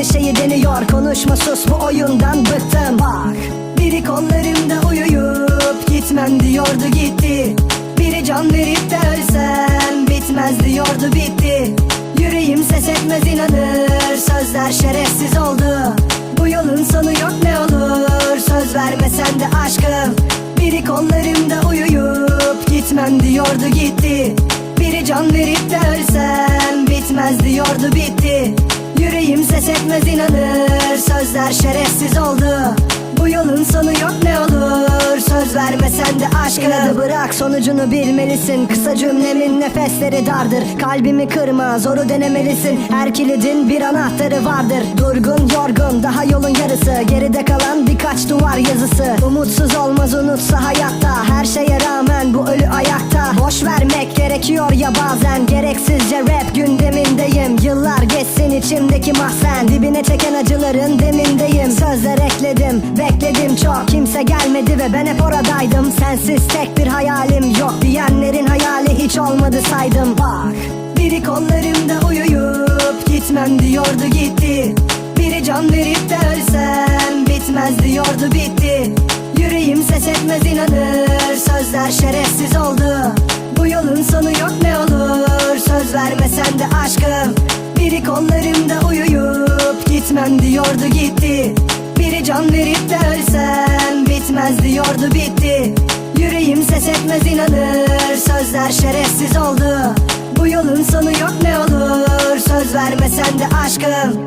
aynı şeyi deniyor Konuşma sus bu oyundan bıktım. Bak biri kollarımda uyuyup Gitmem diyordu gitti. Biri can verip de ölsem Bitmez diyordu bitti. Yüreğim ses etmez inanır Sözler şerefsiz oldu. Bu yolun sonu yok ne olur Söz vermesen de aşkım. Biri kollarımda uyuyup Gitmem diyordu gitti. Biri can verip de ölsem Bitmez diyordu bitti etmez inanır. Sözler şerefsiz oldu. Bu yolun sonu yok ne olur. Söz vermesen de aşkını bırak sonucunu bilmelisin. Kısa cümlemin nefesleri dardır. Kalbimi kırma zoru denemelisin. Her kilidin bir anahtarı vardır. Durgun yorgun daha yolun yarısı. Geride kalan birkaç duvar yazısı. Umutsuz olmaz unutsa hayatta. Her şeye rağmen bu ölü ayakta. Boş vermek gerekiyor ya bazen. Gereksizce rap gündemindeyim. Yıllar geçsin içimdeki mahzen. Dibine çeken acıların demindeyim. Sözler ekledim bekledim. Çok Kimse gelmedi ve ben hep oradaydım. Sensiz tek bir hayalim yok Diyenlerin hayali hiç olmadı saydım. Bak biri kollarımda uyuyup Gitmem diyordu gitti. Biri can verip de ölsem Bitmez diyordu bitti. Yüreğim ses etmez inanır Sözler şerefsiz oldu. Bu yolun sonu yok ne olur Söz vermesen de aşkım. Biri kollarımda uyuyup Gitmem diyordu gitti. Biri can verip de ölsem Bitmez diyordu bitti Ses etmez inanır Sözler şerefsiz oldu. Bu yolun sonu yok ne olur Söz vermesen de aşkım